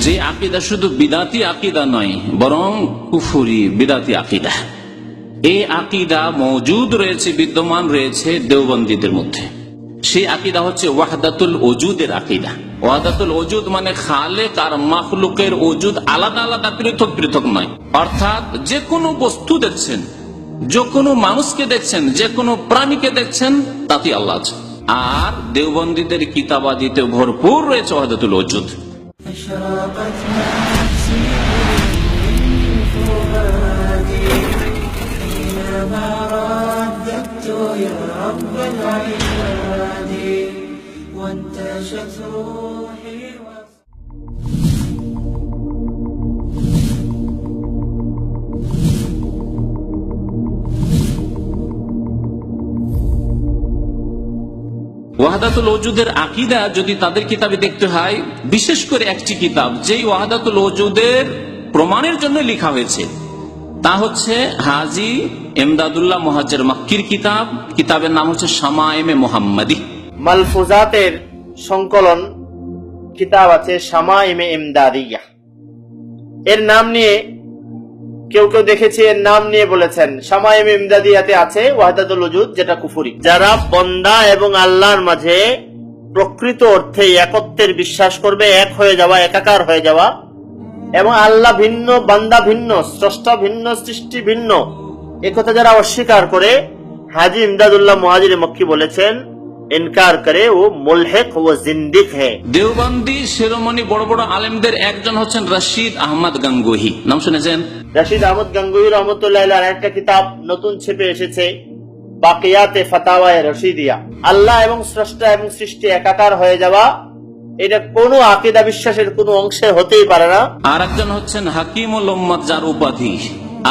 যে আকিদা শুধু বিদাতি আকিদা নয়, বরং কুফুরি, বিদাতি আকিদা। এই আকিদা মজুদ রয়েছে, বিদ্যমান রয়েছে দেওবন্দীদের মধ্যে। সেই আকিদা হচ্ছে ওয়াহদাতুল ওজুদের আকিদা। ওয়াহদাতুল ওজুদ মানে খালেক আর মাখলুকের ওজুদ আলাদা আলাদা, পৃথক পৃথক নয়। অর্থাৎ যে কোনো বস্তু দেখছেন, যে কোনো মানুষকে দেখছেন, যে কোনো প্রাণীকে দেখছেন তাতে আল্লাহ আছে। আর দেওবন্দীদের কিতাবাদিতে ভরপুর রয়েছে ওয়াহদাতুল ওজুদ। أشرقت نفسي من فؤادي. حينما رددت يا رب العباد. وانتشت روحي ওয়াহাদাতুল ওজুদের আকিদা যদি তাদের কিতাবে দেখতে হয়, বিশেষ করে একটি কিতাব যেই ওয়াহাদাতুল ওজুদের প্রমাণের জন্য লেখা হয়েছে, তা হচ্ছে হাজি এমদাদুল্লাহ মহাজের মাক্কির কিতাব। কিতাবের নাম হচ্ছে শামায়েমে মোহাম্মদী। মালফুজাতের সংকলন কিতাব আছে শামা ইমে ইমদাদিয়া এর নাম নিয়ে কেউ কেউ দেখেছি এর নাম নিয়ে বলেছেন। শামা ইমে ইমদাদিয়াতে আছে ওয়াহদাতুল উজুদ, যেটা কুফুরি। যারা বন্দা এবং আল্লাহর মাঝে প্রকৃত অর্থে একত্বের বিশ্বাস করবে, এক হয়ে যাওয়া, একাকার হয়ে যাওয়া, এবং আল্লাহ ভিন্ন, বান্দা ভিন্ন, স্রষ্টা ভিন্ন, সৃষ্টি ভিন্ন একথা যারা অস্বীকার করে, হাজি ইমদাদুল্লাহ মহাজির মক্কি বলেছেন, ইনকার করে ও মুলহেক ও জিন্দিক হে। দেওবন্দি, শিরোমণি, বড় বড় আলেমদের একজন হচ্ছেন রশিদ আহমদ গাঙ্গুহি। নাম শুনেছেন? রশিদ আহমদ গাঙ্গুই রহমতুল্লাহ একটা কিতাব নতুন ছেপে এসেছে বাকিয়াতে ফাতাওয়ায়ে রশিদিয়া। আল্লাহ এবং স্রষ্টা এবং সৃষ্টি একাকার হয়ে যাওয়া এটা কোনো আকিদা বিশ্বাসের কোনো অংশে হতেই পারে না। আর একজন হচ্ছেন হাকিমুল উম্মদ যার উপাধি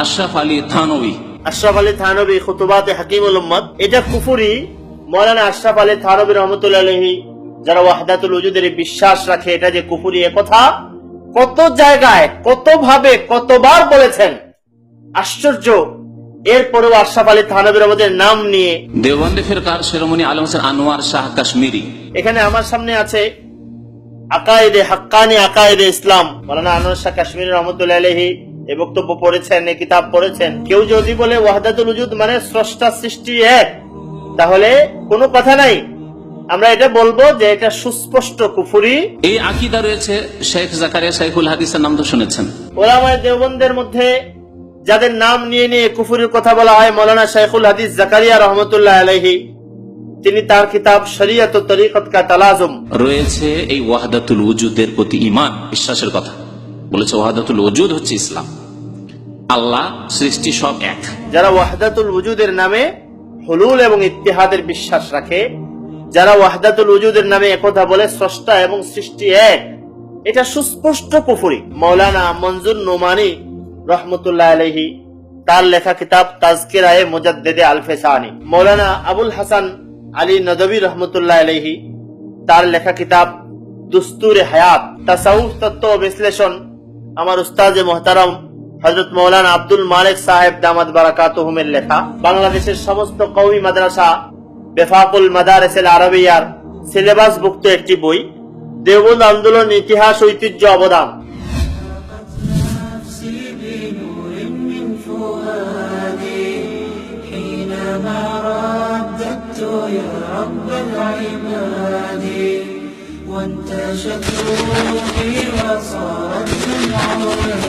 আশরাফ আলী থানবী আশরাফ আলী থানবী খুতুবাতে হাকিমুল উম্মদ এটা কুফুরি মৌলানা আশরাফ আলী থানবী রহমতুল্লাহ যারা ওয়াহদাতুল উজুদের বিশ্বাস রাখে এটা যে কুফুরি কথা কত জায়গায় কত ভাবে কতবার বলেছেন? আশ্চর্য। এরপরেও আশরাফ আলী থানবী রহমদের নাম নিয়ে দেওবন্দি ফিরকার শিরোমণি আলম হোসেন আনোয়ার শাহ কাশ্মীরি। এখানে আমার সামনে আছে আকায়েদে হাক্কানি আকায়েদে ইসলাম। মৌলানা আনোয়ার শাহ কাশ্মীর রহমতুল্লাহ আলহী এই বক্তব্য পড়েছেন এ কিতাব পড়েছেন। কেউ যদি বলে ওয়াহদাতুল উজুদ মানে স্রষ্টা সৃষ্টি এক তাহলে কোনো কথা নাই। আমরা এটা বলব যে এটা সুস্পষ্ট কুফুরি। এই আকিদা রয়েছে শেখ জাকারিয়া শাইখুল হাদিসের নাম তো শুনেছেন। ওলামায় দেওবন্দের মধ্যে যাদের নাম নিয়ে নিয়ে কুফুরির কথা বলা হয় মৌলানা শাইখুল হাদিস জাকারিয়া রহমতুল্লাহ আলহী তিনি তার কিতাব শরিয়ত ও তরিকত কা তালাজুম। রয়েছে এই ওয়াহাদাতুল উজুদের প্রতি ইমান বিশ্বাসের কথা। বলেছে ওয়াহাদাতুল উজুদ হচ্ছে ইসলাম। আল্লাহ সৃষ্টি সব এক। যারা ওয়াহদাতুল উজুদের নামে হলুল এবং ইত্তিহাদের বিশ্বাস রাখে যারা ওয়াহদাতুল উজুদের নামে একথা বলে, স্রষ্টা এবং সৃষ্টি এক। এটা সুস্পষ্ট কুফুরি। মৌলানা মঞ্জুর নোমানি রহমতুল্লাহ আলহি তার লেখা কিতাব তাজকিরায়ে মুজাদ্দেদে আলফেসানি। মৌলানা আবুল হাসান আলী নদবী রহমতুল্লাহ আলহি তার লেখা কিতাব দুস্তুরে হায়াত। তাসাউফ তত্ত্ব বিশ্লেষণ আমার উস্তাজ মোহতারম হজরত মৌলানা আব্দুল মালিক সাহেব দামাদ বারাকাতুহুমের লেখা। বাংলাদেশের সমস্ত কওমি মাদ্রাসা বেফাকুল মাদারেসেল আরবিয়ার সিলেবাস ভুক্ত একটি বই দেওবন্দ আন্দোলন ইতিহাস ঐতিহ্য অবদান نفسي بنور من فؤادي حينما رددت يا رب العباد وانتشت روحي وصارت دمع هجري